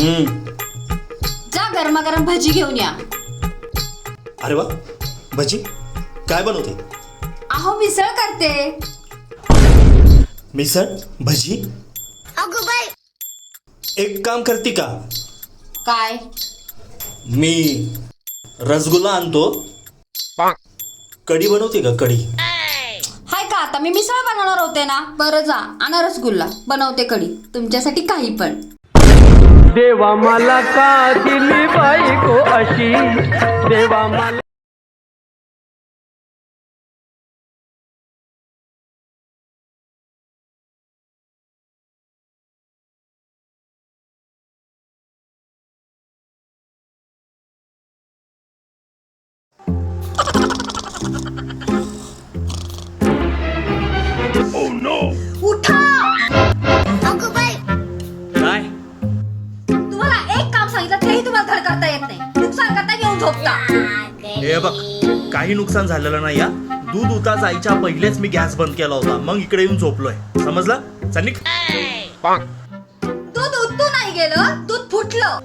हम्म. जा गरमागरम भजी घेऊन या. अरे वा भजी? काय बनवते? अहो मिसळ करते. मिसळ भजी? अगं बाई. एक काम करते का? काय? मी रसगुल्ला आणतो. कढी बनवते का कढी? हाय का आता? मी मिसळ बनवणार होते ना? बरं जा. आणा रसगुल्ला. बनवते कढी. तुमच्यासाठी काही पण. देवा मला का दिली बायको अशी? देवा मला तेही तुम्हाला धड करता येत नाही. नुकसान करता येऊन झोपता. हे बघ काही नुकसान झालेलं नाही या दूध उताच आईच्या पहिलेच मी गॅस बंद केला होता. मग इकडे येऊन झोपलोय. समजलं? चनिक दूध उतू नाही गेलं दूध फुटलं.